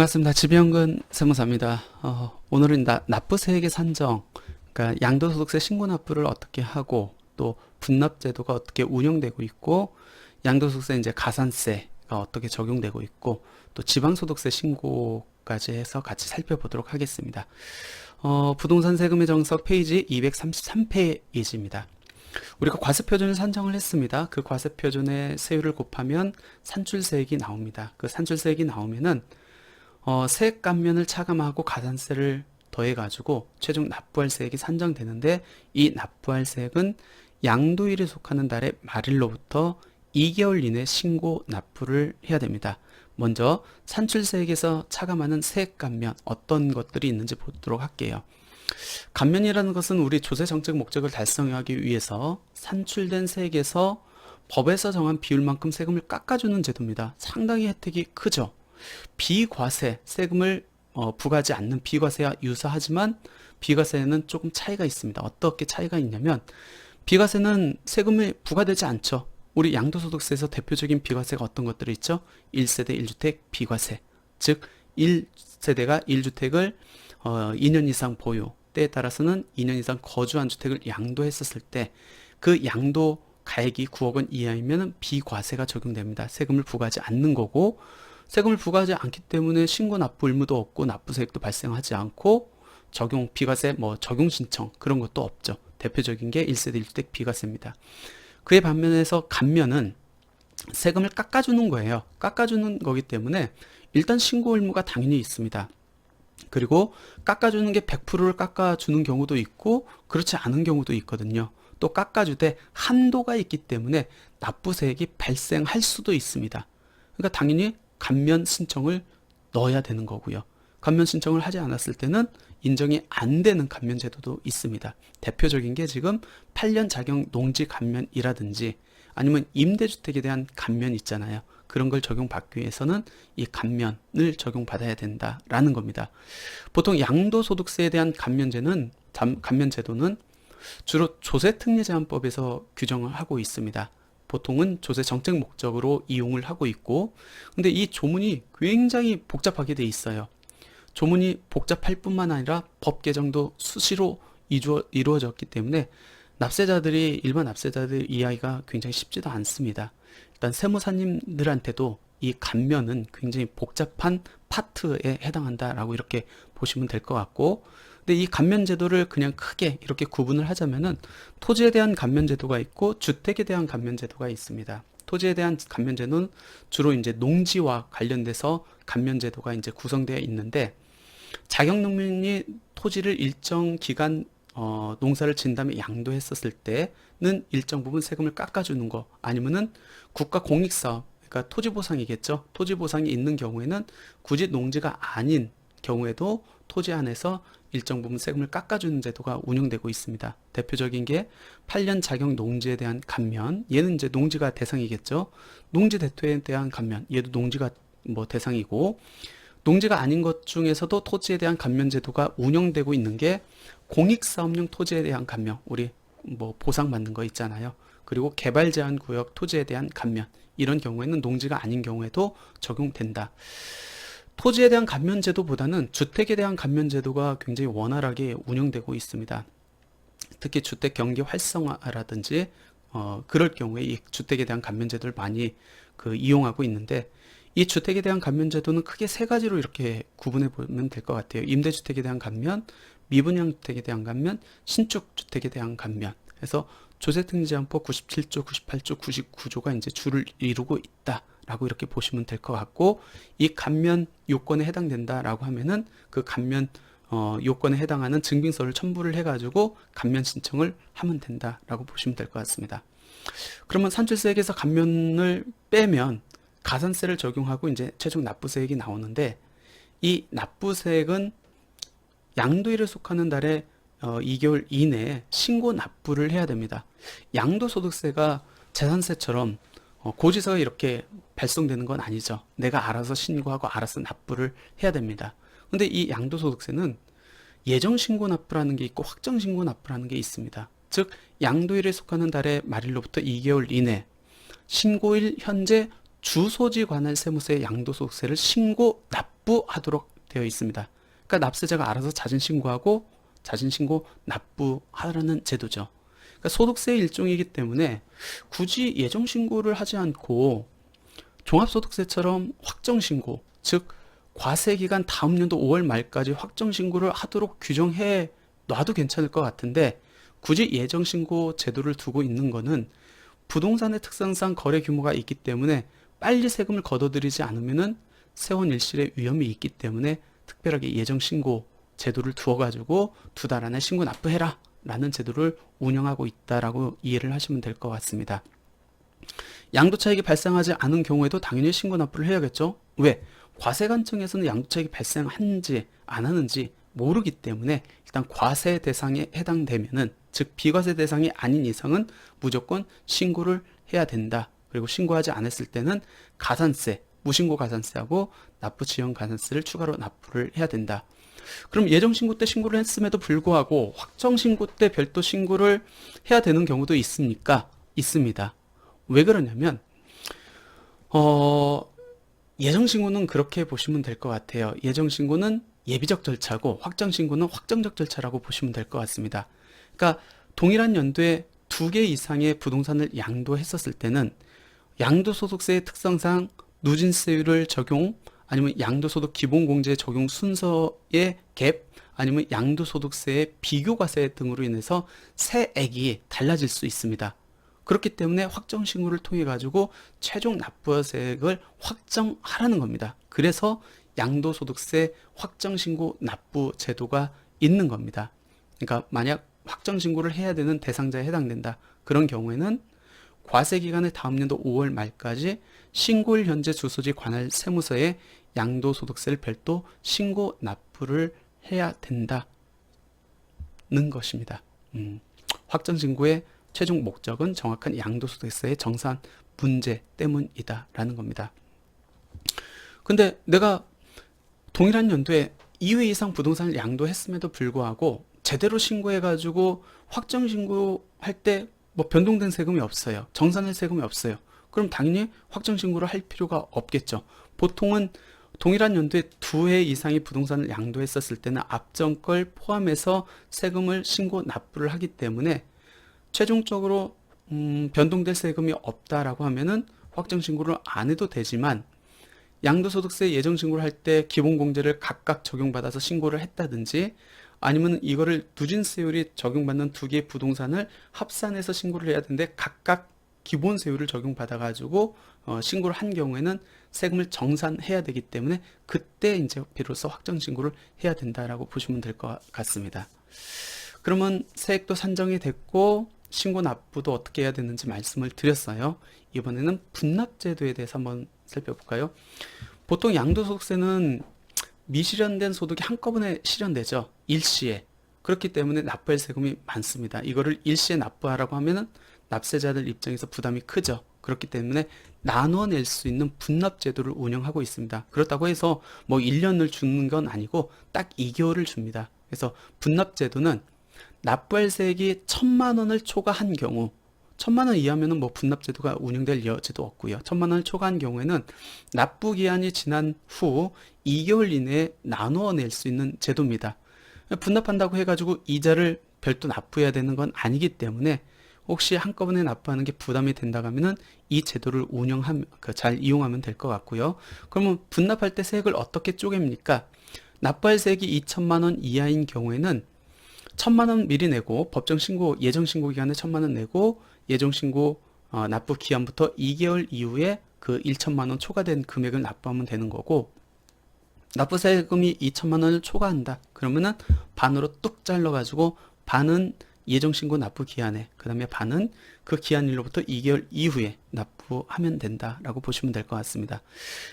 반갑습니다. 지병근 세무사입니다. 어, 오늘은 나, 납부세액의 산정, 그러니까 양도소득세 신고 납부를 어떻게 하고 또 분납제도가 어떻게 운영되고 있고 양도소득세 이제 가산세가 어떻게 적용되고 있고 또 지방소득세 신고까지 해서 같이 살펴보도록 하겠습니다. 어, 부동산 세금의 정석 페이지 233페이지입니다. 우리가 과세표준을 산정을 했습니다. 그 과세표준의 세율을 곱하면 산출세액이 나옵니다. 그 산출세액이 나오면은 어, 세액 감면을 차감하고 가산세를 더해가지고 최종 납부할 세액이 산정되는데 이 납부할 세액은 양도일에 속하는 달의 말일로부터 2개월 이내 신고 납부를 해야 됩니다. 먼저 산출세액에서 차감하는 세액 감면 어떤 것들이 있는지 보도록 할게요. 감면이라는 것은 우리 조세 정책 목적을 달성하기 위해서 산출된 세액에서 법에서 정한 비율만큼 세금을 깎아주는 제도입니다. 상당히 혜택이 크죠. 비과세, 세금을 어, 부과하지 않는 비과세와 유사하지만 비과세는 조금 차이가 있습니다. 어떻게 차이가 있냐면 비과세는 세금이 부과되지 않죠. 우리 양도소득세에서 대표적인 비과세가 어떤 것들이 있죠? 1세대 1주택 비과세. 즉 1세대가 1주택을 어, 2년 이상 보유, 때에 따라서는 2년 이상 거주한 주택을 양도했었을 때 그 양도 가액이 9억 원 이하이면 비과세가 적용됩니다. 세금을 부과하지 않는 거고 세금을 부과하지 않기 때문에 신고 납부 의무도 없고 납부 세액도 발생하지 않고 적용 비과세 뭐 적용 신청 그런 것도 없죠. 대표적인 게 1세대 1주택 비과세입니다. 그에 반면에서 감면은 세금을 깎아주는 거예요. 깎아주는 거기 때문에 일단 신고 의무가 당연히 있습니다. 그리고 깎아주는 게 100%를 깎아주는 경우도 있고 그렇지 않은 경우도 있거든요. 또 깎아주되 한도가 있기 때문에 납부세액이 발생할 수도 있습니다. 그러니까 당연히 감면 신청을 넣어야 되는 거고요. 감면 신청을 하지 않았을 때는 인정이 안 되는 감면 제도도 있습니다. 대표적인 게 지금 8년 자격 농지 감면이라든지 아니면 임대주택에 대한 감면 있잖아요. 그런 걸 적용받기 위해서는 이 감면을 적용받아야 된다라는 겁니다. 보통 양도소득세에 대한 감면제는 감면제도는 주로 조세특례제한법에서 규정을 하고 있습니다. 보통은 조세 정책 목적으로 이용을 하고 있고 근데 이 조문이 굉장히 복잡하게 돼 있어요. 조문이 복잡할 뿐만 아니라 법 개정도 수시로 이루어, 이루어졌기 때문에 납세자들이 일반 납세자들 이해하기가 굉장히 쉽지도 않습니다. 일단 세무사님들한테도 이 감면은 굉장히 복잡한 파트에 해당한다라고 이렇게 보시면 될 것 같고 근데 이 감면 제도를 그냥 크게 이렇게 구분을 하자면은 토지에 대한 감면 제도가 있고 주택에 대한 감면 제도가 있습니다. 토지에 대한 감면 제도는 주로 이제 농지와 관련돼서 감면 제도가 이제 구성되어 있는데 자격 농민이 토지를 일정 기간 어, 농사를 진 다음에 양도했었을 때는 일정 부분 세금을 깎아주는 거 아니면은 국가 공익사업 그러니까 토지 보상이겠죠. 토지 보상이 있는 경우에는 굳이 농지가 아닌 경우에도 토지 안에서 일정 부분 세금을 깎아주는 제도가 운영되고 있습니다. 대표적인 게 8년 자격 농지에 대한 감면, 얘는 이제 농지가 대상이겠죠. 농지 대토에 대한 감면, 얘도 농지가 뭐 대상이고, 농지가 아닌 것 중에서도 토지에 대한 감면 제도가 운영되고 있는 게 공익사업용 토지에 대한 감면, 우리 뭐 보상받는 거 있잖아요. 그리고 개발 제한 구역 토지에 대한 감면, 이런 경우에는 농지가 아닌 경우에도 적용된다. 토지에 대한 감면 제도보다는 주택에 대한 감면 제도가 굉장히 원활하게 운영되고 있습니다. 특히 주택 경기 활성화라든지 어, 그럴 경우에 이 주택에 대한 감면 제도를 많이 그 이용하고 있는데 이 주택에 대한 감면 제도는 크게 세 가지로 이렇게 구분해 보면 될 것 같아요. 임대주택에 대한 감면, 미분양 주택에 대한 감면, 신축 주택에 대한 감면. 그래서 조세특례제한법 97조, 98조, 99조가 이제 줄을 이루고 있다. 라고 이렇게 보시면 될 것 같고 이 감면 요건에 해당된다라고 하면은 그 감면 어, 요건에 해당하는 증빙서를 첨부를 해가지고 감면 신청을 하면 된다라고 보시면 될 것 같습니다. 그러면 산출세액에서 감면을 빼면 가산세를 적용하고 이제 최종 납부세액이 나오는데 이 납부세액은 양도일에 속하는 달에 어, 2개월 이내에 신고 납부를 해야 됩니다. 양도소득세가 재산세처럼 어, 고지서가 이렇게 발송되는 건 아니죠. 내가 알아서 신고하고 알아서 납부를 해야 됩니다. 근데 이 양도소득세는 예정신고 납부라는 게 있고 확정신고 납부라는 게 있습니다. 즉 양도일에 속하는 달의 말일로부터 2개월 이내 신고일 현재 주소지 관할 세무서의 양도소득세를 신고 납부 납부하도록 되어 있습니다. 그러니까 납세자가 알아서 자진 신고하고 자진 신고 납부하라는 제도죠. 그러니까 소득세의 일종이기 때문에 굳이 예정 신고를 하지 않고 종합소득세처럼 확정 신고, 즉 과세 기간 다음 연도 5월 말까지 확정 신고를 하도록 규정해 놔도 괜찮을 것 같은데 굳이 예정 신고 제도를 두고 있는 거는 부동산의 특성상 거래 규모가 있기 때문에 빨리 세금을 걷어들이지 않으면은 세원 일실의 위험이 있기 때문에 특별하게 예정 신고 제도를 두어 가지고 두 달 안에 신고 납부해라 라는 제도를 운영하고 있다라고 이해를 하시면 될 것 같습니다. 양도 차익이 발생하지 않은 경우에도 당연히 신고 납부를 해야겠죠. 왜? 과세관청에서는 양도 차익이 발생하는지 안 하는지 모르기 때문에 일단 과세 대상에 해당되면은 즉 비과세 대상이 아닌 이상은 무조건 신고를 해야 된다. 그리고 신고하지 않았을 때는 가산세, 무신고 가산세하고 납부 지연 가산세를 추가로 납부를 해야 된다. 그럼 예정 신고 때 신고를 했음에도 불구하고 확정 신고 때 별도 신고를 해야 되는 경우도 있습니까? 있습니다. 왜 그러냐면 어 예정 신고는 그렇게 보시면 될 것 같아요. 예정 신고는 예비적 절차고 확정 신고는 확정적 절차라고 보시면 될 것 같습니다. 그러니까 동일한 연도에 두 개 이상의 부동산을 양도했었을 때는 양도소득세의 특성상 누진세율을 적용 아니면 양도소득 기본공제 적용 순서의 갭 아니면 양도소득세의 비교과세 등으로 인해서 세액이 달라질 수 있습니다. 그렇기 때문에 확정 신고를 통해 가지고 최종 납부세액을 확정하라는 겁니다. 그래서 양도소득세 확정 신고 납부 제도가 있는 겁니다. 그러니까 만약 확정 신고를 해야 되는 대상자에 해당된다. 그런 경우에는 과세 기간의 다음 연도 5월 말까지 신고일 현재 주소지 관할 세무서에 양도소득세를 별도 신고 납부를 해야 된다는 것입니다. 음, 확정 신고의 최종 목적은 정확한 양도소득세의 정산 문제 때문이다라는 겁니다. 근데 내가 동일한 연도에 2회 이상 부동산을 양도했음에도 불구하고 제대로 신고해가지고 확정 신고할 때 뭐 변동된 세금이 없어요. 정산할 세금이 없어요. 그럼 당연히 확정 신고를 할 필요가 없겠죠. 보통은 동일한 연도에 두 해 이상의 부동산을 양도했었을 때는 앞전 걸 포함해서 세금을 신고 납부를 하기 때문에 최종적으로 음, 변동될 세금이 없다라고 하면은 확정 신고를 안 해도 되지만 양도소득세 예정 신고를 할 때 기본공제를 각각 적용받아서 신고를 했다든지 아니면 이거를 누진세율이 적용받는 두 개의 부동산을 합산해서 신고를 해야 되는데 각각 기본 세율을 적용받아 가지고 어, 신고를 한 경우에는 세금을 정산해야 되기 때문에 그때 이제 비로소 확정 신고를 해야 된다라고 보시면 될 것 같습니다. 그러면 세액도 산정이 됐고 신고 납부도 어떻게 해야 되는지 말씀을 드렸어요. 이번에는 분납제도에 대해서 한번 살펴볼까요? 보통 양도소득세는 미실현된 소득이 한꺼번에 실현되죠. 일시에. 그렇기 때문에 납부할 세금이 많습니다. 이거를 일시에 납부하라고 하면은 납세자들 입장에서 부담이 크죠. 그렇기 때문에 나눠낼 수 있는 분납 제도를 운영하고 있습니다. 그렇다고 해서 뭐 1년을 주는 건 아니고 딱 2개월을 줍니다. 그래서 분납 제도는 납부할 세액이 천만 원을 초과한 경우 천만 원 이하면은 뭐 분납 제도가 운영될 여지도 없고요. 천만 원을 초과한 경우에는 납부 기한이 지난 후 2개월 이내에 나누어 낼 수 있는 제도입니다. 분납한다고 해가지고 이자를 별도 납부해야 되는 건 아니기 때문에 혹시 한꺼번에 납부하는 게 부담이 된다 하면은 이 제도를 운영하면 그잘 이용하면 될 것 같고요. 그러면 분납할 때 세액을 어떻게 쪼갭니까? 납부할 세액이 2천만 원 이하인 경우에는 천만 원 미리 내고 법정 신고 예정 신고 기간에 천만 원 내고 예정 신고 어, 납부 기한부터 2개월 이후에 그 1천만 원 초과된 금액을 납부하면 되는 거고 납부 세금이 2천만 원을 초과한다. 그러면은 반으로 뚝 잘라 가지고 반은 예정 신고 납부 기한에 그 다음에 반은 그 기한일로부터 2개월 이후에 납부하면 된다라고 보시면 될 것 같습니다.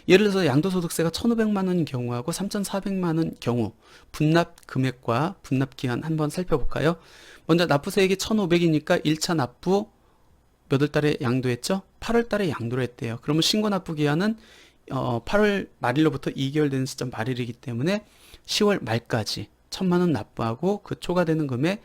예를 들어서 양도소득세가 1,500만 원인 경우하고 3,400만 원 경우 분납 금액과 분납 기한 한번 살펴볼까요? 먼저 납부세액이 1,500이니까 1차 납부 몇 월 달에 양도했죠? 8월 달에 양도를 했대요. 그러면 신고 납부 기한은 어, 8월 말일로부터 2개월 되는 시점 말일이기 때문에 10월 말까지 1천만 원 납부하고 그 초과되는 금액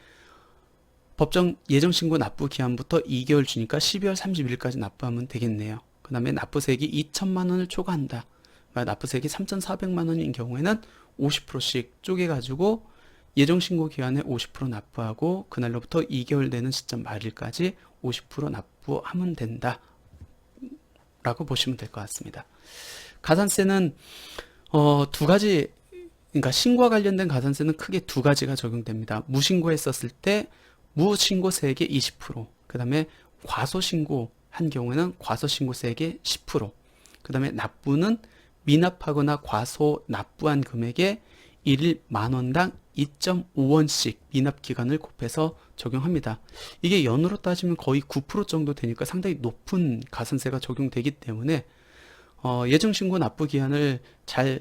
법정 예정 신고 납부 기한부터 2개월 주니까 12월 30일까지 납부하면 되겠네요. 그 다음에 납부세액이 2천만 원을 초과한다. 그러니까 납부세액이 3,400만 원인 경우에는 50%씩 쪼개가지고 예정 신고 기간에 50% 납부하고 그날로부터 2개월 되는 시점 말일까지 50% 납부 하면 된다. 라고 보시면 될 것 같습니다. 가산세는 어, 두 가지 그러니까 신고와 관련된 가산세는 크게 두 가지가 적용됩니다. 무신고했었을 때 무신고세액의 20%, 그 다음에 과소신고 한 경우에는 과소신고세액의 10%, 그 다음에 납부는 미납하거나 과소 납부한 금액의 1일 만 원당 2.5원씩 미납 기간을 곱해서 적용합니다. 이게 연으로 따지면 거의 9% 정도 되니까 상당히 높은 가산세가 적용되기 때문에 어, 예정 신고 납부 기한을 잘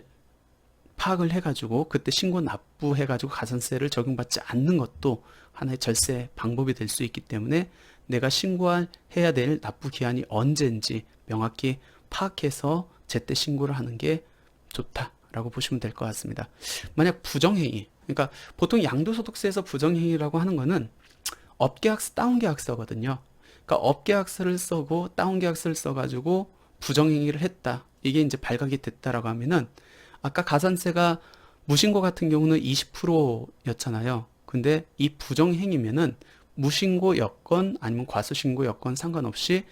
파악을 해가지고 그때 신고 납부해가지고 가산세를 적용받지 않는 것도 하나의 절세 방법이 될 수 있기 때문에 내가 신고해야 될 납부 기한이 언제인지 명확히 파악해서 제때 신고를 하는 게 좋다라고 보시면 될 것 같습니다. 만약 부정행위, 그러니까 보통 양도소득세에서 부정행위라고 하는 거는 업계약서, 다운계약서거든요. 그러니까 업계약서를 써고 다운계약서를 써가지고 부정행위를 했다. 이게 이제 발각이 됐다라고 하면은 아까 가산세가 무신고 같은 경우는 20%였잖아요. 근데 이 부정행위면은 무신고 여건 아니면 과소신고 여건 상관없이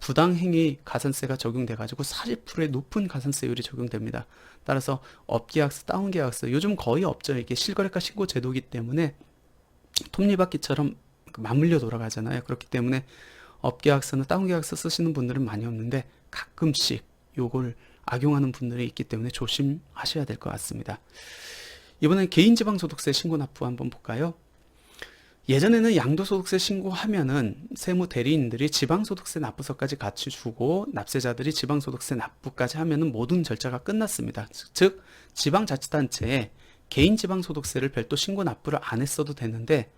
부당행위 가산세가 적용돼 가지고 40%의 높은 가산세율이 적용됩니다. 따라서 업계약서, 다운계약서 요즘 거의 없죠. 이게 실거래가 신고 제도이기 때문에 톱니바퀴처럼 맞물려 돌아가잖아요. 그렇기 때문에 업계약서나 다운계약서 쓰시는 분들은 많이 없는데 가끔씩 요걸 악용하는 분들이 있기 때문에 조심하셔야 될 것 같습니다. 이번엔 개인지방소득세 신고 납부 한번 볼까요? 예전에는 양도소득세 신고하면은 세무 대리인들이 지방소득세 납부서까지 같이 주고 납세자들이 지방소득세 납부까지 하면은 모든 절차가 끝났습니다. 즉 지방자치단체에 개인 지방소득세를 별도 신고 납부를 안 했어도 되는데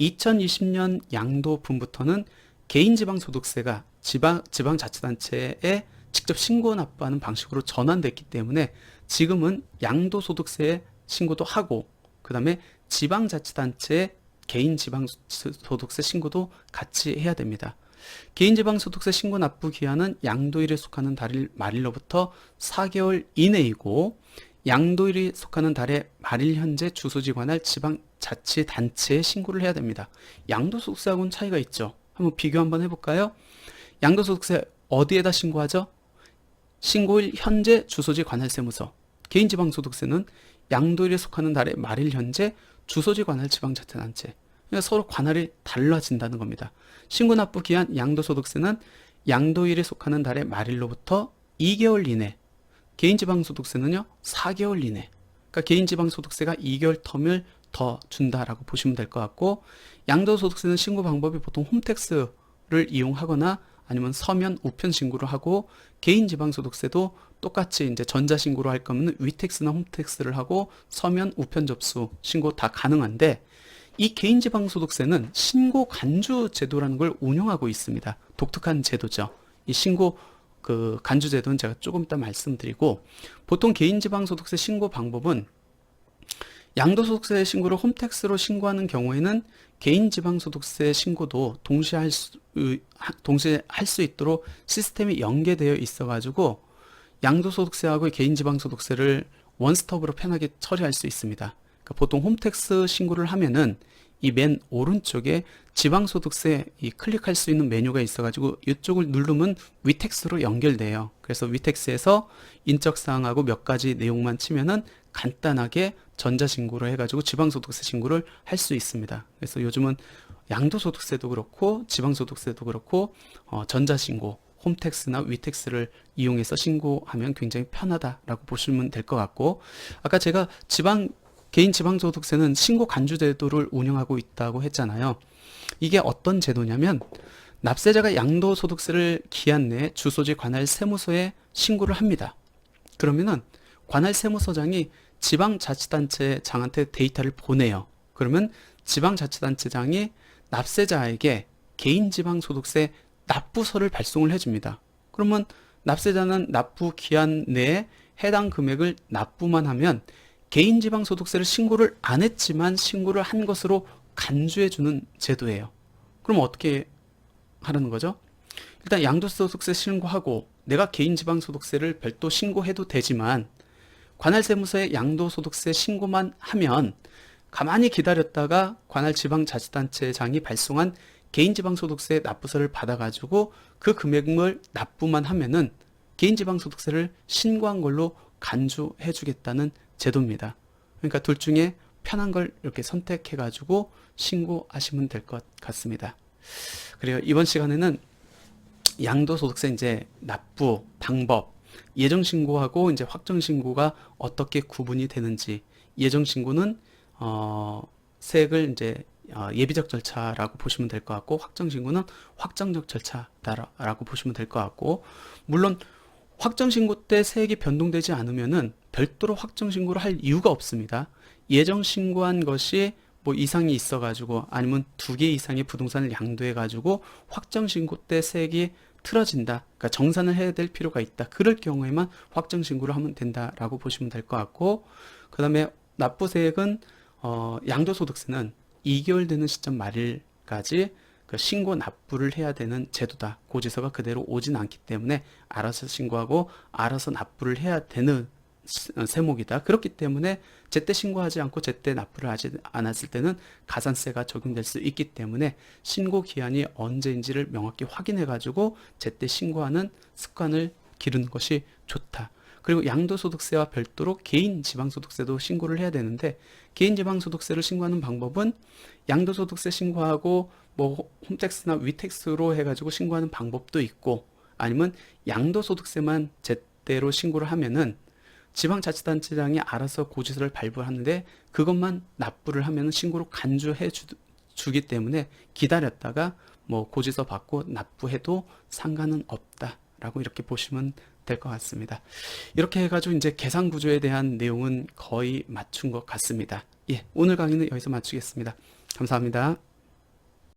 2020년 양도분부터는 개인 지방소득세가 지방 지방자치단체에 직접 신고 납부하는 방식으로 전환됐기 때문에 지금은 양도소득세 신고도 하고 그 다음에 지방자치단체에 개인 지방소득세 신고도 같이 해야 됩니다. 개인 지방소득세 신고 납부 기한은 양도일에 속하는 달일 말일로부터 4개월 이내이고 양도일이 속하는 달의 말일 현재 주소지 관할 지방자치단체에 신고를 해야 됩니다. 양도소득세하고는 차이가 있죠. 한번 비교 한번 해볼까요? 양도소득세 어디에다 신고하죠? 신고일 현재 주소지 관할세무서. 개인지방소득세는 양도일에 속하는 달의 말일 현재 주소지 관할 지방자치단체. 그러니까 서로 관할이 달라진다는 겁니다. 신고 납부 기한 양도소득세는 양도일에 속하는 달의 말일로부터 2개월 이내. 개인지방소득세는요 4개월 이내. 그러니까 개인지방소득세가 2개월 텀을 더 준다라고 보시면 될 것 같고 양도소득세는 신고 방법이 보통 홈택스를 이용하거나 아니면 서면 우편 신고를 하고 개인 지방소득세도 똑같이 이제 전자 신고로 할 거면 위택스나 홈택스를 하고 서면 우편 접수 신고 다 가능한데 이 개인 지방소득세는 신고 간주 제도라는 걸 운영하고 있습니다. 독특한 제도죠. 이 신고 그 간주 제도는 제가 조금 이따 말씀드리고 보통 개인 지방소득세 신고 방법은 양도소득세 신고를 홈택스로 신고하는 경우에는 개인 지방소득세 신고도 동시에 할 수, 동시에 할 수 있도록 시스템이 연계되어 있어가지고 양도소득세하고 개인 지방소득세를 원스톱으로 편하게 처리할 수 있습니다. 그러니까 보통 홈택스 신고를 하면은 이 맨 오른쪽에 지방소득세 이 클릭할 수 있는 메뉴가 있어가지고 이쪽을 누르면 위택스로 연결돼요. 그래서 위택스에서 인적사항하고 몇 가지 내용만 치면은 간단하게 전자신고를 해가지고 지방소득세 신고를 할 수 있습니다. 그래서 요즘은 양도소득세도 그렇고 지방소득세도 그렇고 어, 전자신고 홈택스나 위택스를 이용해서 신고하면 굉장히 편하다라고 보시면 될 것 같고 아까 제가 지방 개인 지방소득세는 신고 간주 제도를 운영하고 있다고 했잖아요. 이게 어떤 제도냐면 납세자가 양도소득세를 기한 내에 주소지 관할 세무서에 신고를 합니다. 그러면은 관할 세무서장이 지방자치단체 장한테 데이터를 보내요. 그러면 지방자치단체장이 납세자에게 개인지방소득세 납부서를 발송을 해줍니다. 그러면 납세자는 납부 기한 내에 해당 금액을 납부만 하면 개인 지방소득세를 신고를 안 했지만 신고를 한 것으로 간주해주는 제도예요. 그럼 어떻게 하라는 거죠? 일단 양도소득세 신고하고 내가 개인 지방소득세를 별도 신고해도 되지만 관할세무서에 양도소득세 신고만 하면 가만히 기다렸다가 관할 지방자치단체장이 발송한 개인지방소득세 납부서를 받아가지고 그 금액을 납부만 하면은 개인지방소득세를 신고한 걸로 간주해 주겠다는 제도입니다. 그러니까 둘 중에 편한 걸 이렇게 선택해 가지고 신고하시면 될 것 같습니다. 그래요. 이번 시간에는 양도소득세 이제 납부 방법, 예정 신고하고 이제 확정 신고가 어떻게 구분이 되는지, 예정 신고는 어, 세액을 이제 어, 예비적 절차라고 보시면 될 것 같고, 확정 신고는 확정적 절차다라고 보시면 될 것 같고, 물론 확정 신고 때 세액이 변동되지 않으면은 별도로 확정 신고를 할 이유가 없습니다. 예정 신고한 것이 뭐 이상이 있어가지고 아니면 두 개 이상의 부동산을 양도해가지고 확정 신고 때 세액이 틀어진다. 그러니까 정산을 해야 될 필요가 있다. 그럴 경우에만 확정 신고를 하면 된다라고 보시면 될 것 같고, 그 다음에 납부세액은 어, 양도소득세는 2개월 되는 시점 말일까지 그 신고 납부를 해야 되는 제도다. 고지서가 그대로 오진 않기 때문에 알아서 신고하고 알아서 납부를 해야 되는 시- 어, 세목이다. 그렇기 때문에 제때 신고하지 않고 제때 납부를 하지 않았을 때는 가산세가 적용될 수 있기 때문에 신고 기한이 언제인지를 명확히 확인해 가지고 제때 신고하는 습관을 기르는 것이 좋다. 그리고 양도소득세와 별도로 개인 지방소득세도 신고를 해야 되는데 개인 지방소득세를 신고하는 방법은 양도소득세 신고하고 뭐 홈택스나 위택스로 해가지고 신고하는 방법도 있고 아니면 양도소득세만 제대로 신고를 하면은 지방자치단체장이 알아서 고지서를 발부하는데 그것만 납부를 하면 신고로 간주해 주, 주기 때문에 기다렸다가 뭐 고지서 받고 납부해도 상관은 없다라고 이렇게 보시면 될 것 같습니다. 이렇게 해가지고 이제 계산 구조에 대한 내용은 거의 맞춘 것 같습니다. 예, 오늘 강의는 여기서 마치겠습니다. 감사합니다.